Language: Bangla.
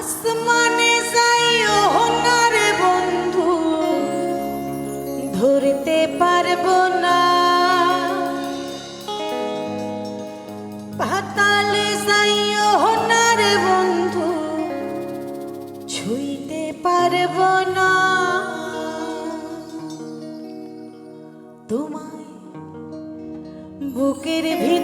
আসমানে যাইও না রে বন্ধু, ধরতে পারব না। পাতালে যাইও না রে বন্ধু, ছুঁইতে পারব না। তোমায় বুকের ভিতরে